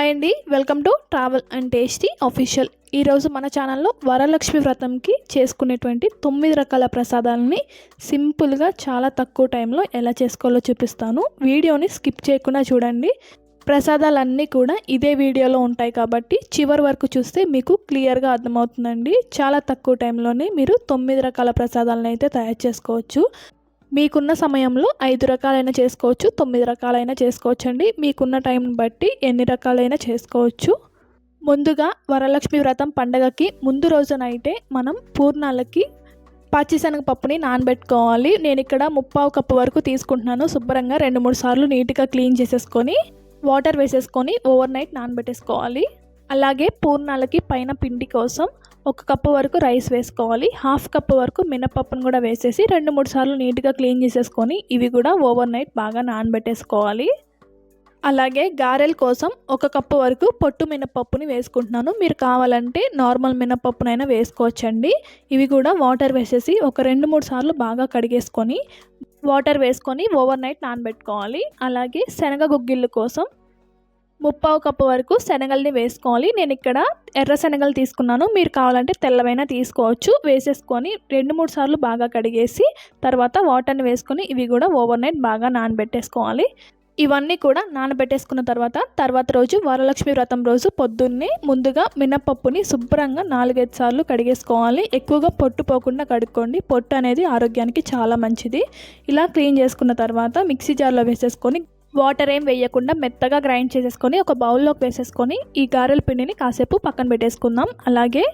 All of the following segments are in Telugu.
హాయ్ అండి welcome to travel and tasty official ఈరోజు మన ఛానల్లో వరలక్ష్మి వ్రతంకి చేసుకునేటువంటి తొమ్మిది రకాల ప్రసాదాలని సింపుల్గా చాలా తక్కువ టైంలో ఎలా చేసుకోవాలో చూపిస్తాను. వీడియోని స్కిప్ చేయకుండా చూడండి. ప్రసాదాలన్నీ కూడా ఇదే వీడియోలో ఉంటాయి కాబట్టి చివరి వరకు చూస్తే మీకు క్లియర్గా అర్థమవుతుందండి. చాలా తక్కువ టైంలోనే మీరు తొమ్మిది రకాల ప్రసాదాలను అయితే తయారు చేసుకోవచ్చు. మీకున్న సమయంలో ఐదు రకాలైన చేసుకోవచ్చు తొమ్మిది రకాలైన చేసుకోవచ్చు అండి మీకున్న టైంని బట్టి ఎన్ని రకాలైన చేసుకోవచ్చు. ముందుగా వరలక్ష్మి వ్రతం పండగకి ముందు రోజునైతే మనం పూర్ణాలకి పచ్చిశనగపప్పుని నానబెట్టుకోవాలి. నేను ఇక్కడ ముప్పావు కప్పు వరకు తీసుకుంటున్నాను. శుభ్రంగా రెండు మూడు సార్లు నీట్గా క్లీన్ చేసేసుకొని వాటర్ వేసేసుకొని ఓవర్ నైట్ నానబెట్టేసుకోవాలి. అలాగే పూర్ణాలకి పైన పిండి కోసం ఒక కప్పు వరకు రైస్ వేసుకోవాలి. హాఫ్ కప్పు వరకు మినపప్పును కూడా వేసేసి రెండు మూడు సార్లు నీట్గా క్లీన్ చేసేసుకొని ఇవి కూడా ఓవర్ నైట్ బాగా నానబెట్టేసుకోవాలి. అలాగే గారెల కోసం ఒక కప్పు వరకు పొట్టు మినపప్పుని వేసుకుంటున్నాను. మీరు కావాలంటే నార్మల్ మినపప్పునైనా వేసుకోవచ్చండి. ఇవి కూడా వాటర్ వేసేసి ఒక రెండు మూడు సార్లు బాగా కడిగేసుకొని వాటర్ వేసుకొని ఓవర్ నైట్ నానబెట్టుకోవాలి. అలాగే శనగ గుగ్గిళ్ళు కోసం ముప్పావు కప్పు వరకు శనగల్ని వేసుకోవాలి. నేను ఇక్కడ ఎర్ర శనగలు తీసుకున్నాను. మీరు కావాలంటే తెల్లవైనా తీసుకోవచ్చు. వేసేసుకొని రెండు మూడు సార్లు బాగా కడిగేసి తర్వాత వాటర్ని వేసుకొని ఇవి కూడా ఓవర్ నైట్ బాగా నానబెట్టేసుకోవాలి. ఇవన్నీ కూడా నానబెట్టేసుకున్న తర్వాత తర్వాత రోజు వరలక్ష్మి వ్రతం రోజు పొద్దున్నే ముందుగా మినపప్పుని శుభ్రంగా నాలుగైదు సార్లు కడిగేసుకోవాలి. ఎక్కువగా పొట్టు పోకుండా కడుక్కోండి. పొట్టు అనేది ఆరోగ్యానికి చాలా మంచిది. ఇలా క్లీన్ చేసుకున్న తర్వాత మిక్సీ జార్లో వేసేసుకొని వాటర్ ఏం వేయకుండా మెత్తగా గ్రైండ్ చేసేసుకొని ఒక బౌల్లోకి వేసేసుకొని ఈ గారెల పిండిని కాసేపు పక్కన పెట్టేసుకుందాం. అలాగే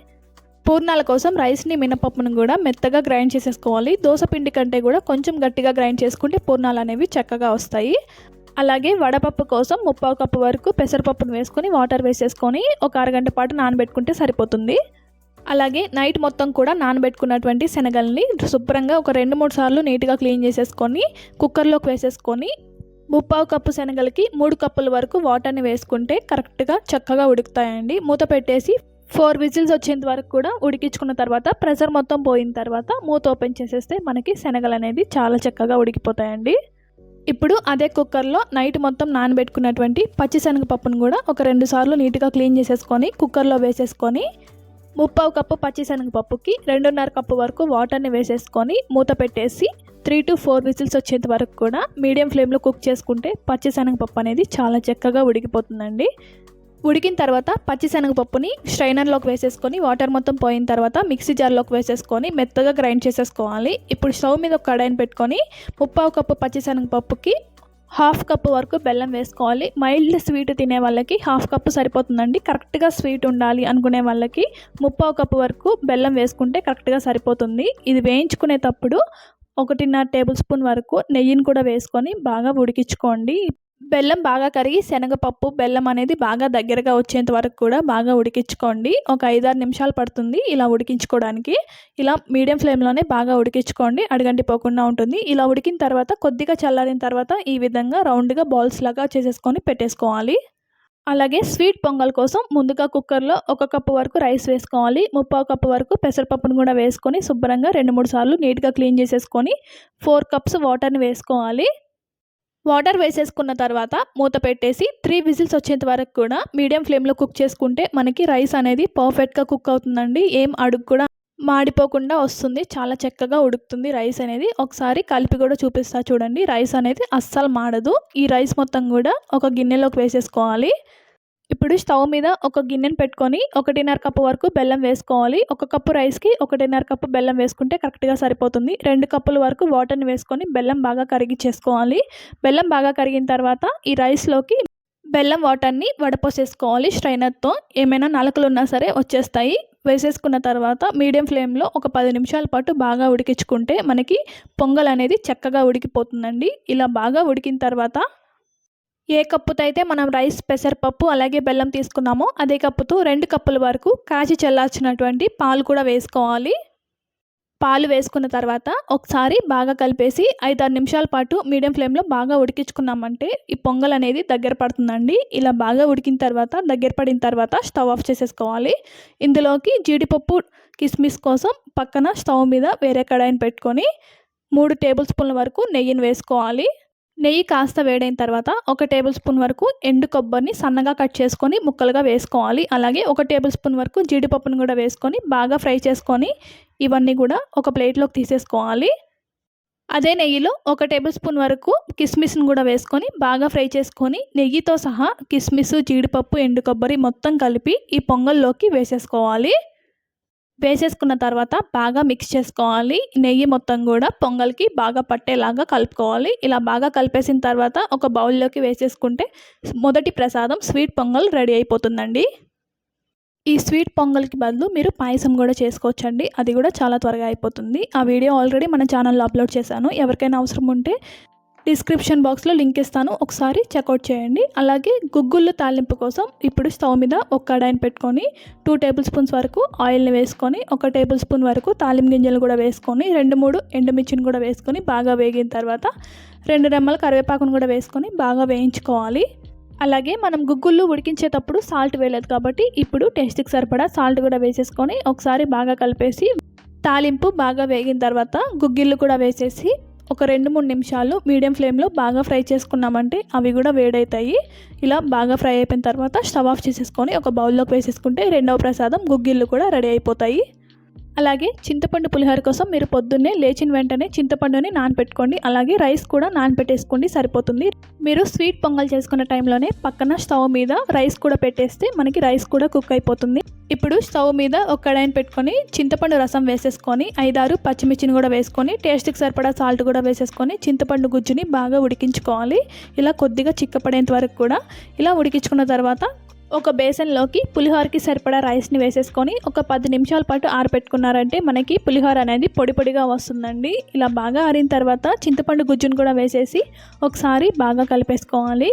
పూర్ణాల కోసం రైస్ని మినపప్పును కూడా మెత్తగా గ్రైండ్ చేసేసుకోవాలి. దోశ పిండి కంటే కూడా కొంచెం గట్టిగా గ్రైండ్ చేసుకుంటే పూర్ణాలు అనేవి చక్కగా వస్తాయి. అలాగే వడపప్పు కోసం ముప్పావు కప్పు వరకు పెసరపప్పును వేసుకొని వాటర్ వేసేసుకొని ఒక అరగంట పాటు నానబెట్టుకుంటే సరిపోతుంది. అలాగే నైట్ మొత్తం కూడా నానబెట్టుకున్నటువంటి శనగల్ని శుభ్రంగా ఒక రెండు మూడు సార్లు నీట్గా క్లీన్ చేసేసుకొని కుక్కర్లోకి వేసేసుకొని ముప్పావు కప్పు శనగలకి మూడు కప్పుల వరకు వాటర్ని వేసుకుంటే కరెక్ట్గా చక్కగా ఉడుకుతాయండి. మూత పెట్టేసి ఫోర్ విజిల్స్ వచ్చేంత వరకు కూడా ఉడికించుకున్న తర్వాత ప్రెషర్ మొత్తం పోయిన తర్వాత మూత ఓపెన్ చేసేస్తే మనకి శనగలు అనేది చాలా చక్కగా ఉడికిపోతాయండి. ఇప్పుడు అదే కుక్కర్లో నైట్ మొత్తం నానబెట్టుకున్నటువంటి పచ్చిశనగపప్పును కూడా ఒక రెండు సార్లు నీట్గా క్లీన్ చేసేసుకొని కుక్కర్లో వేసేసుకొని ముప్పావు కప్పు పచ్చిశనగపప్పుకి రెండున్నర కప్పు వరకు వాటర్ని వేసేసుకొని మూత పెట్టేసి త్రీ టు ఫోర్ విజిల్స్ వచ్చేంత వరకు కూడా మీడియం ఫ్లేమ్లో కుక్ చేసుకుంటే పచ్చిశనగపప్పు అనేది చాలా చక్కగా ఉడికిపోతుందండి. ఉడికిన తర్వాత పచ్చిశనగపప్పుని స్ట్రైనర్లోకి వేసేసుకొని వాటర్ మొత్తం పోయిన తర్వాత మిక్సీ జార్లోకి వేసేసుకొని మెత్తగా గ్రైండ్ చేసేసుకోవాలి. ఇప్పుడు స్టవ్ మీద ఒక కడాయిని పెట్టుకొని ముప్పావు కప్పు పచ్చిశనగపప్పుకి హాఫ్ కప్పు వరకు బెల్లం వేసుకోవాలి. మైల్డ్ స్వీట్ తినే వాళ్ళకి హాఫ్ కప్పు సరిపోతుందండి. కరెక్ట్గా స్వీట్ ఉండాలి అనుకునే వాళ్ళకి ముప్పావు కప్పు వరకు బెల్లం వేసుకుంటే కరెక్ట్గా సరిపోతుంది. ఇది వేయించుకునేటప్పుడు ఒకటిన్నర టేబుల్ స్పూన్ వరకు నెయ్యిని కూడా వేసుకొని బాగా ఉడికించుకోండి. బెల్లం బాగా కరిగి శనగపప్పు బెల్లం అనేది బాగా దగ్గరగా వచ్చేంత వరకు కూడా బాగా ఉడికించుకోండి. ఒక ఐదారు నిమిషాలు పడుతుంది ఇలా ఉడికించుకోవడానికి. ఇలా మీడియం ఫ్లేమ్లోనే బాగా ఉడికించుకోండి. అడగంటి పోకుండా ఉంటుంది. ఇలా ఉడికిన తర్వాత కొద్దిగా చల్లారిన తర్వాత ఈ విధంగా రౌండ్గా బాల్స్ లాగా చేసేసుకొని పెట్టేసుకోవాలి. అలాగే స్వీట్ పొంగల్ కోసం ముందుగా కుక్కర్లో ఒక కప్పు వరకు రైస్ వేసుకోవాలి. ముప్పావు కప్పు వరకు పెసరపప్పును కూడా వేసుకొని శుభ్రంగా రెండు మూడు సార్లు నీట్గా క్లీన్ చేసేసుకొని ఫోర్ కప్స్ వాటర్ని వేసుకోవాలి. వాటర్ వేసేసుకున్న తర్వాత మూత పెట్టేసి త్రీ విజిల్స్ వచ్చేంత వరకు కూడా మీడియం ఫ్లేమ్లో కుక్ చేసుకుంటే మనకి రైస్ అనేది పర్ఫెక్ట్గా కుక్ అవుతుందండి. ఏం అడుగు కూడా మాడిపోకుండా వస్తుంది. చాలా చక్కగా ఉడుకుతుంది రైస్ అనేది. ఒకసారి కలిపి కూడా చూపిస్తా చూడండి. రైస్ అనేది అస్సలు మాడదు. ఈ రైస్ మొత్తం కూడా ఒక గిన్నెలోకి వేసేసుకోవాలి. ఇప్పుడు స్టవ్ మీద ఒక గిన్నెను పెట్టుకొని ఒకటిన్నర కప్పు వరకు బెల్లం వేసుకోవాలి. ఒక కప్పు రైస్కి ఒకటిన్నర కప్పు బెల్లం వేసుకుంటే కరెక్ట్గా సరిపోతుంది. రెండు కప్పుల వరకు వాటర్ని వేసుకొని బెల్లం బాగా కరిగి చేసుకోవాలి బెల్లం బాగా కరిగిన తర్వాత ఈ రైస్లోకి బెల్లం వాటర్ని వడపోసేసుకోవాలి స్ట్రైనర్తో. ఏమైనా నలకలు ఉన్నా సరే వచ్చేస్తాయి. వేసేసుకున్న తర్వాత మీడియం ఫ్లేమ్లో ఒక పది నిమిషాల పాటు బాగా ఉడికించుకుంటే మనకి పొంగల్ అనేది చక్కగా ఉడికిపోతుందండి. ఇలా బాగా ఉడికిన తర్వాత ఏ కప్పుతో అయితే మనం రైస్ పెసరపప్పు అలాగే బెల్లం తీసుకున్నామో అదే కప్పుతో రెండు కప్పుల వరకు కాచి చల్లార్చినటువంటి పాలు కూడా వేసుకోవాలి. పాలు వేసుకున్న తర్వాత ఒకసారి బాగా కలిపేసి ఐదారు నిమిషాల పాటు మీడియం ఫ్లేమ్లో బాగా ఉడికించుకున్నామంటే ఈ పొంగల్ అనేది దగ్గర పడుతుందండి. ఇలా బాగా ఉడికిన తర్వాత దగ్గర పడిన తర్వాత స్టవ్ ఆఫ్ చేసేసుకోవాలి. ఇందులోకి జీడిపప్పు కిస్మిస్ కోసం పక్కన స్టవ్ మీద వేరే కడాయిని పెట్టుకొని మూడు టేబుల్ స్పూన్ల వరకు నెయ్యిని వేసుకోవాలి. నెయ్యి కాస్త వేడైన తర్వాత ఒక టేబుల్ స్పూన్ వరకు ఎండు కొబ్బరిని సన్నగా కట్ చేసుకొని ముక్కలుగా వేసుకోవాలి. అలాగే ఒక టేబుల్ స్పూన్ వరకు జీడిపప్పును కూడా వేసుకొని బాగా ఫ్రై చేసుకొని ఇవన్నీ కూడా ఒక ప్లేట్లోకి తీసేసుకోవాలి. అదే నెయ్యిలో ఒక టేబుల్ స్పూన్ వరకు కిస్మిస్ను కూడా వేసుకొని బాగా ఫ్రై చేసుకొని నెయ్యితో సహా కిస్మిస్ జీడిపప్పు ఎండు కొబ్బరి మొత్తం కలిపి ఈ పొంగల్లోకి వేసేసుకోవాలి. వేసేసుకున్న తర్వాత బాగా మిక్స్ చేసుకోవాలి. నెయ్యి మొత్తం కూడా పొంగల్కి బాగా పట్టేలాగా కలుపుకోవాలి. ఇలా బాగా కలిపేసిన తర్వాత ఒక బౌల్లోకి వేసేసుకుంటే మొదటి ప్రసాదం స్వీట్ పొంగల్ రెడీ అయిపోతుందండి. ఈ స్వీట్ పొంగల్కి బదులు మీరు పాయసం కూడా చేసుకోవచ్చండి. అది కూడా చాలా త్వరగా అయిపోతుంది. ఆ వీడియో ఆల్రెడీ మన ఛానల్లో అప్లోడ్ చేశాను. ఎవరికైనా అవసరం ఉంటే డిస్క్రిప్షన్ బాక్స్లో లింక్ ఇస్తాను. ఒకసారి చెక్అవుట్ చేయండి. అలాగే గుగ్గుళ్ళు తాలింపు కోసం ఇప్పుడు స్టవ్ మీద ఒక కడాయిని పెట్టుకొని టూ టేబుల్ స్పూన్స్ వరకు ఆయిల్ని వేసుకొని ఒక టేబుల్ స్పూన్ వరకు తాలింపు గింజలు కూడా వేసుకొని రెండు మూడు ఎండుమిర్చిని కూడా వేసుకొని బాగా వేగిన తర్వాత రెండు రెమ్మల కరివేపాకును కూడా వేసుకొని బాగా వేయించుకోవాలి. అలాగే మనం గుగ్గుళ్ళు ఉడికించేటప్పుడు సాల్ట్ వేయలేదు కాబట్టి ఇప్పుడు టేస్ట్కి సరిపడా సాల్ట్ కూడా వేసేసుకొని ఒకసారి బాగా కలిపేసి తాలింపు బాగా వేగిన తర్వాత గుగ్గిళ్ళు కూడా వేసేసి ఒక రెండు మూడు నిమిషాలు మీడియం ఫ్లేమ్లో బాగా ఫ్రై చేసుకున్నామంటే అవి కూడా వేడవుతాయి ఇలా బాగా ఫ్రై అయిపోయిన తర్వాత స్టవ్ ఆఫ్ చేసేసుకొని ఒక బౌల్లోకి వేసేసుకుంటే రెండవ ప్రసాదం గుగ్గిళ్ళు కూడా రెడీ అయిపోతాయి. అలాగే చింతపండు పులిహోర కోసం మీరు పొద్దున్నే లేచిన వెంటనే చింతపండుని నానపెట్టుకోండి. అలాగే రైస్ కూడా నానపెట్టేసుకోండి సరిపోతుంది. మీరు స్వీట్ పొంగల్ చేసుకున్న టైంలోనే పక్కన స్టవ్ మీద రైస్ కూడా పెట్టేస్తే మనకి రైస్ కూడా కుక్ అయిపోతుంది. ఇప్పుడు స్టవ్ మీద ఒక కడాయిని పెట్టుకొని చింతపండు రసం వేసేసుకొని ఐదారు పచ్చిమిర్చిని కూడా వేసుకొని టేస్ట్కి సరిపడా సాల్ట్ కూడా వేసేసుకొని చింతపండు గుజ్జుని బాగా ఉడికించుకోవాలి. ఇలా కొద్దిగా చిక్కపడేంత వరకు కూడా ఇలా ఉడికించుకున్న తర్వాత ఒక బేసన్లోకి పులిహోరకి సరిపడా రైస్ని వేసేసుకొని ఒక పది నిమిషాల పాటు ఆరబెట్టుకున్నారంటే మనకి పులిహోర అనేది పొడి పొడిగా వస్తుందండి. ఇలా బాగా ఆరిన తర్వాత చింతపండు గుజ్జును కూడా వేసేసి ఒకసారి బాగా కలిపేసుకోవాలి.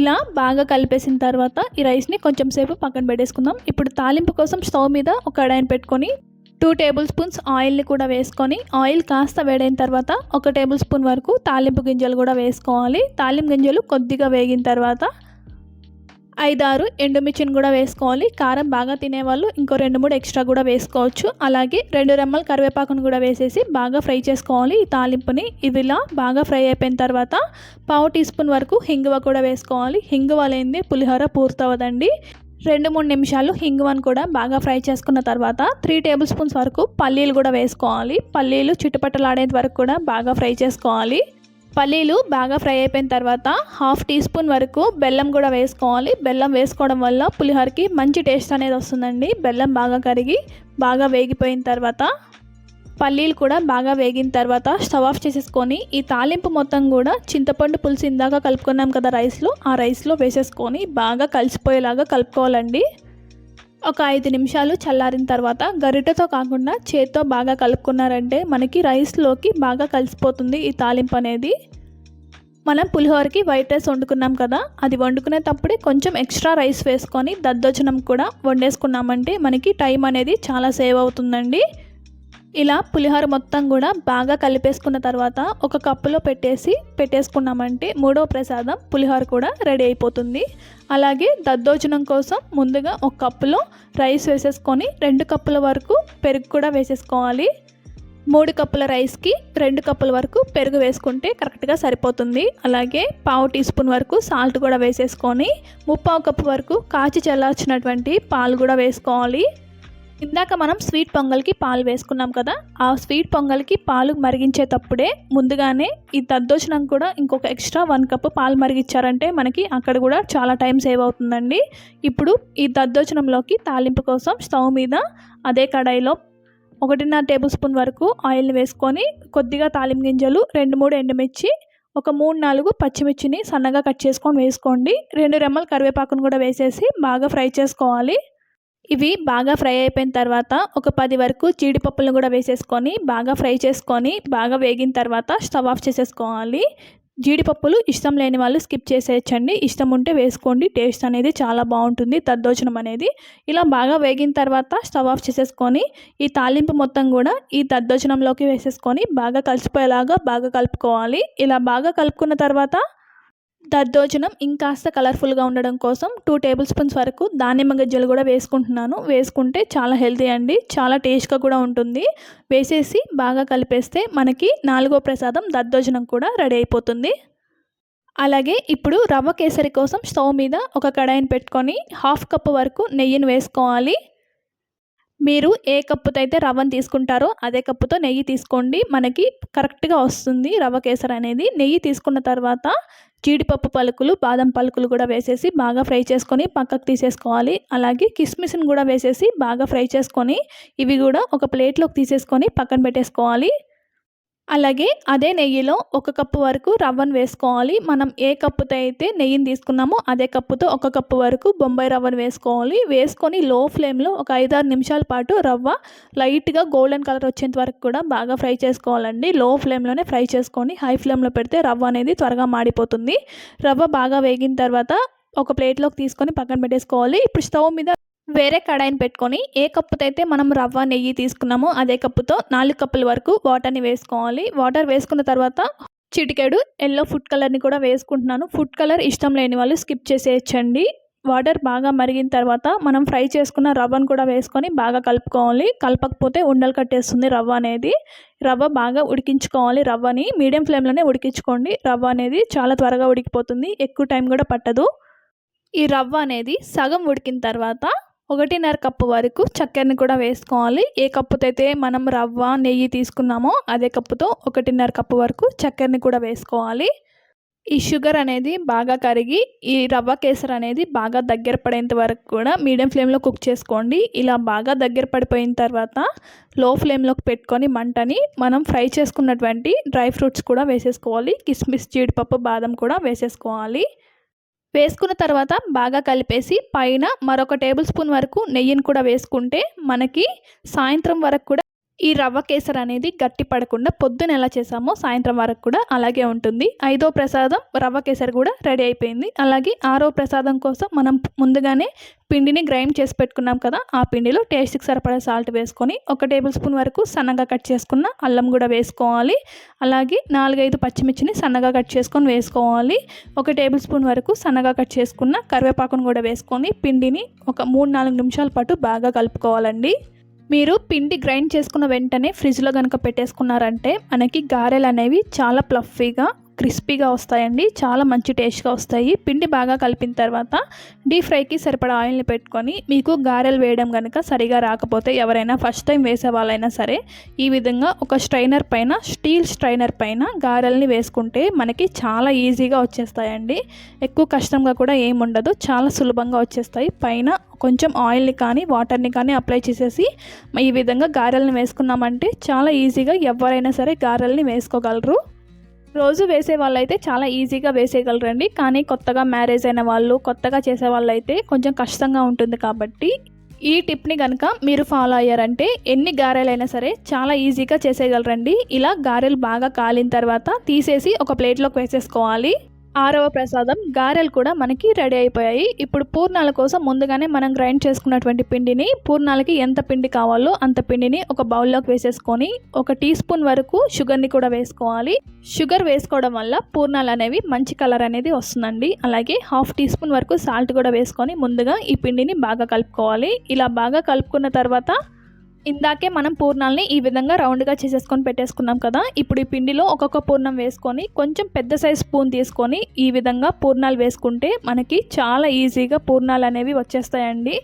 ఇలా బాగా కలిపేసిన తర్వాత ఈ రైస్ని కొంచెం సేపు పక్కన పెట్టేసుకుందాం. ఇప్పుడు తాలింపు కోసం స్టవ్ మీద ఒక కడాయిని పెట్టుకొని టూ టేబుల్ స్పూన్స్ ఆయిల్ని కూడా వేసుకొని ఆయిల్ కాస్త వేడైన తర్వాత ఒక టేబుల్ స్పూన్ వరకు తాలింపు గింజలు కూడా వేసుకోవాలి. తాలింపు గింజలు కొద్దిగా వేగిన తర్వాత ఐదారు ఎండుమిర్చిని కూడా వేసుకోవాలి. కారం బాగా తినేవాళ్ళు ఇంకో రెండు మూడు ఎక్స్ట్రా కూడా వేసుకోవచ్చు. అలాగే రెండు రెమ్మల కరివేపాకును కూడా వేసేసి బాగా ఫ్రై చేసుకోవాలి. ఈ తాలింపుని ఇదిలా బాగా ఫ్రై అయిపోయిన తర్వాత పావు టీ స్పూన్ వరకు హింగువ కూడా వేసుకోవాలి. హింగువ లేనిది పులిహోర పూర్తవదండి రెండు మూడు నిమిషాలు హింగువను కూడా బాగా ఫ్రై చేసుకున్న తర్వాత త్రీ టేబుల్ స్పూన్స్ వరకు పల్లీలు కూడా వేసుకోవాలి. పల్లీలు చుట్టుపట్టలాడేంత వరకు కూడా బాగా ఫ్రై చేసుకోవాలి. పల్లీలు బాగా ఫ్రై అయిపోయిన తర్వాత హాఫ్ టీ స్పూన్ వరకు బెల్లం కూడా వేసుకోవాలి. బెల్లం వేసుకోవడం వల్ల పులిహోరకి మంచి టేస్ట్ అనేది వస్తుందండి. బెల్లం బాగా కరిగి బాగా వేగిపోయిన తర్వాత పల్లీలు కూడా బాగా వేగిన తర్వాత స్టవ్ ఆఫ్ చేసేసుకొని ఈ తాలింపు మొత్తం కూడా చింతపండు పులుసు ఇందాక కలుపుకున్నాం కదా రైస్లో ఆ రైస్లో వేసేసుకొని బాగా కలిసిపోయేలాగా కలుపుకోవాలండి. ఒక ఐదు నిమిషాలు చల్లారిన తర్వాత గరిటెతో కాకుండా చేత్తో బాగా కలుపుకున్నారంటే మనకి రైస్లోకి బాగా కలిసిపోతుంది ఈ తాలింపు అనేది. మనం పులిహోరకి వైట్ రైస్ వండుకున్నాం కదా అది వండుకునేటప్పుడే కొంచెం ఎక్స్ట్రా రైస్ వేసుకొని దద్దోజనం కూడా వండేసుకున్నామంటే మనకి టైం అనేది చాలా సేవ్ అవుతుందండి. ఇలా పులిహోర మొత్తం కూడా బాగా కలిపేసుకున్న తర్వాత ఒక కప్పులో పెట్టేసి పెట్టేసుకున్నామంటే మూడో ప్రసాదం పులిహోర కూడా రెడీ అయిపోతుంది. అలాగే దద్దోజనం కోసం ముందుగా ఒక కప్పులో రైస్ వేసేసుకొని రెండు కప్పుల వరకు పెరుగు కూడా వేసేసుకోవాలి. మూడు కప్పుల రైస్కి రెండు కప్పుల వరకు పెరుగు వేసుకుంటే కరెక్ట్గా సరిపోతుంది. అలాగే పావు టీ స్పూన్ వరకు సాల్ట్ కూడా వేసేసుకొని ముప్పావు కప్పు వరకు కాచి చల్లార్చినటువంటి పాలు కూడా వేసుకోవాలి. ఇందాక మనం స్వీట్ పొంగల్కి పాలు వేసుకున్నాం కదా ఆ స్వీట్ పొంగల్కి పాలు మరిగించేటప్పుడే ముందుగానే ఈ దద్దోజనం కూడా ఇంకొక ఎక్స్ట్రా వన్ కప్ పాలు మరిగించారంటే మనకి అక్కడ కూడా చాలా టైం సేవ్ అవుతుందండి. ఇప్పుడు ఈ దద్దోజనంలోకి తాలింపు కోసం స్టవ్ మీద అదే కడాయిలో ఒకటిన్నర టేబుల్ స్పూన్ వరకు ఆయిల్ని వేసుకొని కొద్దిగా తాలింపు గింజలు రెండు మూడు ఎండుమిర్చి ఒక మూడు నాలుగు పచ్చిమిర్చిని సన్నగా కట్ చేసుకొని వేసుకోండి. రెండు రెమ్మల కరివేపాకును కూడా వేసేసి బాగా ఫ్రై చేసుకోవాలి. ఇవి బాగా ఫ్రై అయిపోయిన తర్వాత ఒక పది వరకు జీడిపప్పులను కూడా వేసేసుకొని బాగా ఫ్రై చేసుకొని బాగా వేగిన తర్వాత స్టవ్ ఆఫ్ చేసేసుకోవాలి. జీడిపప్పులు ఇష్టం లేని వాళ్ళు స్కిప్ చేసేయచ్చండి. ఇష్టం ఉంటే వేసుకోండి. టేస్ట్ అనేది చాలా బాగుంటుంది. దద్దోజనం అనేది. ఇలా బాగా వేగిన తర్వాత స్టవ్ ఆఫ్ చేసేసుకొని ఈ తాలింపు మొత్తం కూడా ఈ దద్దోజనంలోకి వేసేసుకొని బాగా కలిసిపోయేలాగా బాగా కలుపుకోవాలి. ఇలా బాగా కలుపుకున్న తర్వాత దద్దోజనం ఇంకాస్త కలర్ఫుల్గా ఉండడం కోసం టూ టేబుల్ స్పూన్స్ వరకు దానిమ్మ గజ్జలు కూడా వేసుకుంటున్నాను. వేసుకుంటే చాలా హెల్తీ అండి చాలా టేస్ట్గా కూడా ఉంటుంది. వేసేసి బాగా కలిపేస్తే మనకి నాలుగో ప్రసాదం దద్దోజనం కూడా రెడీ అయిపోతుంది. అలాగే ఇప్పుడు రవ్వ కేసరి కోసం స్టవ్ మీద ఒక కడాయిని పెట్టుకొని హాఫ్ కప్ వరకు నెయ్యిని వేసుకోవాలి. మీరు ఏ కప్పుతో అయితే రవ్వను తీసుకుంటారో అదే కప్పుతో నెయ్యి తీసుకోండి. మనకి కరెక్ట్గా వస్తుంది రవ్వ కేసరి అనేది. నెయ్యి తీసుకున్న తర్వాత జీడిపప్పు పలుకులు బాదం పలుకులు కూడా వేసేసి బాగా ఫ్రై చేసుకొని పక్కకు తీసేసుకోవాలి. అలాగే కిస్మిస్ని కూడా వేసేసి బాగా ఫ్రై చేసుకొని ఇవి కూడా ఒక ప్లేట్లోకి తీసేసుకొని పక్కన పెట్టేసుకోవాలి. అలాగే అదే నెయ్యిలో ఒక కప్పు వరకు రవ్వను వేసుకోవాలి. మనం ఏ కప్పుతో అయితే నెయ్యిని తీసుకున్నామో అదే కప్పుతో ఒక కప్పు వరకు బొంబాయి రవ్వను వేసుకోవాలి. వేసుకొని లో ఫ్లేమ్లో ఒక ఐదారు నిమిషాల పాటు రవ్వ లైట్గా గోల్డెన్ కలర్ వచ్చేంత వరకు కూడా బాగా ఫ్రై చేసుకోవాలండి. లో ఫ్లేమ్లోనే ఫ్రై చేసుకొని హై ఫ్లేమ్లో పెడితే రవ్వ అనేది త్వరగా మాడిపోతుంది. రవ్వ బాగా వేగిన తర్వాత ఒక ప్లేట్లోకి తీసుకొని పక్కన పెట్టేసుకోవాలి. ఇప్పుడు స్టవ్ మీద వేరే కడాయిని పెట్టుకొని ఏ కప్పుతో అయితే మనం రవ్వ నెయ్యి తీసుకున్నామో అదే కప్పుతో నాలుగు కప్పుల వరకు వాటర్ని వేసుకోవాలి. వాటర్ వేసుకున్న తర్వాత చిటికెడు ఎల్లో ఫుడ్ కలర్ని కూడా వేసుకుంటున్నాను. ఫుడ్ కలర్ ఇష్టం లేని వాళ్ళు స్కిప్ చేసేయచ్చండి. వాటర్ బాగా మరిగిన తర్వాత మనం ఫ్రై చేసుకున్న రవ్వను కూడా వేసుకొని బాగా కలుపుకోవాలి. కలపకపోతే ఉండలు కట్టేస్తుంది రవ్వ అనేది. రవ్వ బాగా ఉడికించుకోవాలి రవ్వని. మీడియం ఫ్లేమ్లోనే ఉడికించుకోండి. రవ్వ అనేది చాలా త్వరగా ఉడికిపోతుంది. ఎక్కువ టైం కూడా పట్టదు. ఈ రవ్వ అనేది సగం ఉడికిన తర్వాత ఒకటిన్నర కప్పు వరకు చక్కెరని కూడా వేసుకోవాలి. ఏ కప్పుతో అయితే మనం రవ్వ నెయ్యి తీసుకున్నామో అదే కప్పుతో ఒకటిన్నర కప్పు వరకు చక్కెరని కూడా వేసుకోవాలి. ఈ షుగర్ అనేది బాగా కరిగి ఈ రవ్వ కేసర్ అనేది బాగా దగ్గర పడేంత వరకు కూడా మీడియం ఫ్లేమ్లో కుక్ చేసుకోండి. ఇలా బాగా దగ్గర పడిపోయిన తర్వాత లో ఫ్లేమ్లోకి పెట్టుకొని మంటని మనం ఫ్రై చేసుకున్నటువంటి డ్రై ఫ్రూట్స్ కూడా వేసేసుకోవాలి. కిస్మిస్ జీడిపప్పు బాదం కూడా వేసేసుకోవాలి. వేసుకున్న తర్వాత బాగా కలిపేసి పైన మరొక టేబుల్ స్పూన్ వరకు నెయ్యిని కూడా వేసుకుంటే మనకి సాయంత్రం వరకు కూడా ఈ రవ్వ కేసర్ అనేది గట్టి పడకుండా పొద్దున ఎలా చేసామో సాయంత్రం వరకు కూడా అలాగే ఉంటుంది. ఐదో ప్రసాదం రవ్వ కేసర్ కూడా రెడీ అయిపోయింది. అలాగే ఆరో ప్రసాదం కోసం మనం ముందుగానే పిండిని గ్రైండ్ చేసి పెట్టుకున్నాం కదా ఆ పిండిలో టేస్ట్కి సరిపడా సాల్ట్ వేసుకొని ఒక టేబుల్ స్పూన్ వరకు సన్నగా కట్ చేసుకున్న అల్లం కూడా వేసుకోవాలి. అలాగే నాలుగైదు పచ్చిమిర్చిని సన్నగా కట్ చేసుకొని వేసుకోవాలి. ఒక టేబుల్ స్పూన్ వరకు సన్నగా కట్ చేసుకున్న కరివేపాకును కూడా వేసుకొని పిండిని ఒక మూడు నాలుగు నిమిషాల పాటు బాగా కలుపుకోవాలండి. మీరు పిండి గ్రైండ్ చేసుకున్న వెంటనే ఫ్రిడ్జ్లో కనుక పెట్టేసుకున్నారంటే మనకి గారెలు అనేవి చాలా ప్లఫీగా క్రిస్పీగా వస్తాయండి. చాలా మంచి టేస్ట్గా వస్తాయి. పిండి బాగా కలిపిన తర్వాత డీప్ ఫ్రైకి సరిపడా ఆయిల్ని పెట్టుకొని మీకు గారెలు వేయడం కనుక సరిగా రాకపోతే ఎవరైనా ఫస్ట్ టైం వేసే వాళ్ళైనా సరే ఈ విధంగా ఒక స్ట్రైనర్ పైన స్టీల్ స్ట్రైనర్ పైన గారెల్ని వేసుకుంటే మనకి చాలా ఈజీగా వచ్చేస్తాయండి. ఎక్కువ కష్టంగా కూడా ఏముండదు చాలా సులభంగా వచ్చేస్తాయి. పైన కొంచెం ఆయిల్ని కానీ వాటర్ని కానీ అప్లై చేసేసి ఈ విధంగా గారెల్ని వేసుకున్నామంటే చాలా ఈజీగా ఎవరైనా సరే గారెల్ని వేసుకోగలరు. రోజు వేసే వాళ్ళైతే చాలా ఈజీగా వేసేయగలరండి. కానీ కొత్తగా మ్యారేజ్ అయిన వాళ్ళు కొత్తగా చేసే వాళ్ళైతే కొంచెం కష్టంగా ఉంటుంది కాబట్టి ఈ టిప్ని కనుక మీరు ఫాలో అయ్యారంటే ఎన్ని గారెలైనా సరే చాలా ఈజీగా చేసేయగలరండి. ఇలా గారెలు బాగా కాలిన తర్వాత తీసేసి ఒక ప్లేట్లోకి వేసేసుకోవాలి. ఆరవ ప్రసాదం గారెలు కూడా మనకి రెడీ అయిపోయాయి. ఇప్పుడు పూర్ణాల కోసం ముందుగానే మనం గ్రైండ్ చేసుకున్నటువంటి పిండిని పూర్ణాలకి ఎంత పిండి కావాలో అంత పిండిని ఒక బౌల్లోకి వేసేసుకొని ఒక టీ స్పూన్ వరకు షుగర్ని కూడా వేసుకోవాలి. షుగర్ వేసుకోవడం వల్ల పూర్ణాలు అనేవి మంచి కలర్ అనేది వస్తుందండి. అలాగే హాఫ్ టీ స్పూన్ వరకు సాల్ట్ కూడా వేసుకొని ముందుగా ఈ పిండిని బాగా కలుపుకోవాలి. ఇలా బాగా కలుపుకున్న తర్వాత ఇందాకే మనం పూర్ణాలని ఈ విధంగా రౌండ్గా చేసేసుకొని పెట్టేసుకున్నాం కదా ఇప్పుడు ఈ పిండిలో ఒక్కొక్క పూర్ణం వేసుకొని కొంచెం పెద్ద సైజ్ స్పూన్ తీసుకొని ఈ విధంగా పూర్ణాలు వేసుకుంటే మనకి చాలా ఈజీగా పూర్ణాలు అనేవి వచ్చేస్తాయండి.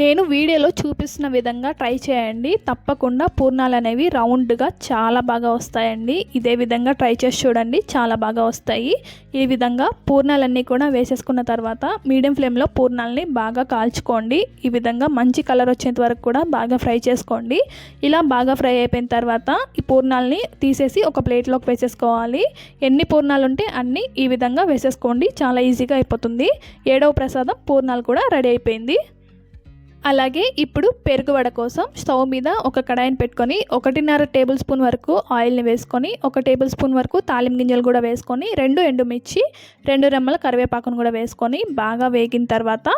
నేను వీడియోలో చూపిస్తున్న విధంగా ట్రై చేయండి. తప్పకుండా పూర్ణాలు అనేవి రౌండ్గా చాలా బాగా వస్తాయండి. ఇదే విధంగా ట్రై చేసి చూడండి. చాలా బాగా వస్తాయి. ఈ విధంగా పూర్ణాలన్నీ కూడా వేసేసుకున్న తర్వాత మీడియం ఫ్లేమ్లో పూర్ణాలని బాగా కాల్చుకోండి. ఈ విధంగా మంచి కలర్ వచ్చేంత వరకు కూడా బాగా ఫ్రై చేసుకోండి. ఇలా బాగా ఫ్రై అయిపోయిన తర్వాత ఈ పూర్ణాలని తీసేసి ఒక ప్లేట్లోకి వేసేసుకోవాలి. ఎన్ని పూర్ణాలు ఉంటే అన్నీ ఈ విధంగా వేసేసుకోండి. చాలా ఈజీగా అయిపోతుంది. ఏడవ ప్రసాదం పూర్ణాలు కూడా రెడీ అయిపోయింది. అలాగే ఇప్పుడు పెరుగు వడ కోసం స్టవ్ మీద ఒక కడాయిని పెట్టుకొని ఒకటిన్నర టేబుల్ స్పూన్ వరకు ఆయిల్ని వేసుకొని ఒక టేబుల్ స్పూన్ వరకు తాలిం గింజలు కూడా వేసుకొని రెండు ఎండుమిర్చి రెండు రెమ్మల కరివేపాకును కూడా వేసుకొని బాగా వేగిన తర్వాత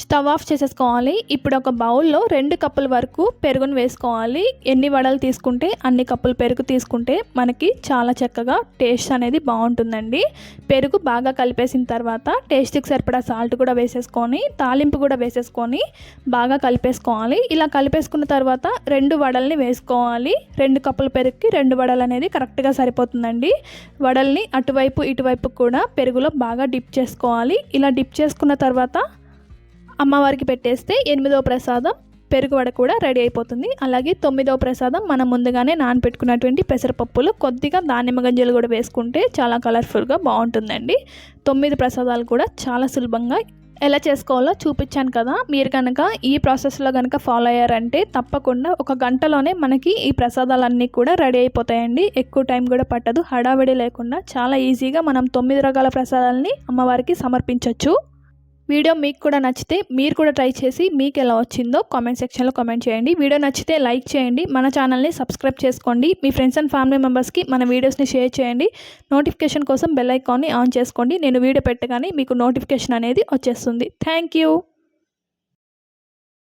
స్టవ్ ఆఫ్ చేసేసుకోవాలి. ఇప్పుడు ఒక బౌల్లో రెండు కప్పుల వరకు పెరుగును వేసుకోవాలి. ఎన్ని వడలు తీసుకుంటే అన్ని కప్పులు పెరుగు తీసుకుంటే మనకి చాలా చక్కగా టేస్ట్ అనేది బాగుంటుందండి. పెరుగు బాగా కలిపేసిన తర్వాత టేస్ట్కి సరిపడా సాల్ట్ కూడా వేసేసుకొని తాలింపు కూడా వేసేసుకొని బాగా కలిపేసుకోవాలి. ఇలా కలిపేసుకున్న తర్వాత రెండు వడల్ని వేసుకోవాలి. రెండు కప్పుల పెరుగుకి రెండు వడలు అనేది కరెక్ట్గా సరిపోతుందండి. వడల్ని అటువైపు ఇటువైపు కూడా పెరుగులో బాగా డిప్ చేసుకోవాలి. ఇలా డిప్ చేసుకున్న తర్వాత అమ్మవారికి పెట్టేస్తే ఎనిమిదవ ప్రసాదం పెరుగు వడ కూడా రెడీ అయిపోతుంది. అలాగే తొమ్మిదవ ప్రసాదం మనం ముందుగానే నానపెట్టుకున్నటువంటి పెసరపప్పులు కొద్దిగా దానిమ్మ గంజలు కూడా వేసుకుంటే చాలా కలర్ఫుల్గా బాగుంటుందండి. తొమ్మిది ప్రసాదాలు కూడా చాలా సులభంగా ఎలా చేసుకోవాలో చూపించాను కదా. మీరు కనుక ఈ ప్రాసెస్లో కనుక ఫాలో అయ్యారంటే తప్పకుండా ఒక గంటలోనే మనకి ఈ ప్రసాదాలన్నీ కూడా రెడీ అయిపోతాయండి. ఎక్కువ టైం కూడా పట్టదు. హడావిడి లేకుండా చాలా ఈజీగా మనం తొమ్మిది రకాల ప్రసాదాలని అమ్మవారికి సమర్పించవచ్చు వీడియో మీకు కూడా నచ్చితే మీరు కూడా ట్రై చేసి మీకు ఎలా వచ్చిందో కామెంట్ సెక్షన్లో కామెంట్ చేయండి. వీడియో నచ్చితే లైక్ చేయండి. మన ఛానల్ని సబ్స్క్రైబ్ చేసుకోండి. మీ ఫ్రెండ్స్ అండ్ ఫ్యామిలీ మెంబర్స్కి మన వీడియోస్ని షేర్ చేయండి. నోటిఫికేషన్ కోసం బెల్ ఐకాన్ని ఆన్ చేసుకోండి. నేను వీడియో పెట్టగానే మీకు నోటిఫికేషన్ అనేది వచ్చేస్తుంది. Thank you.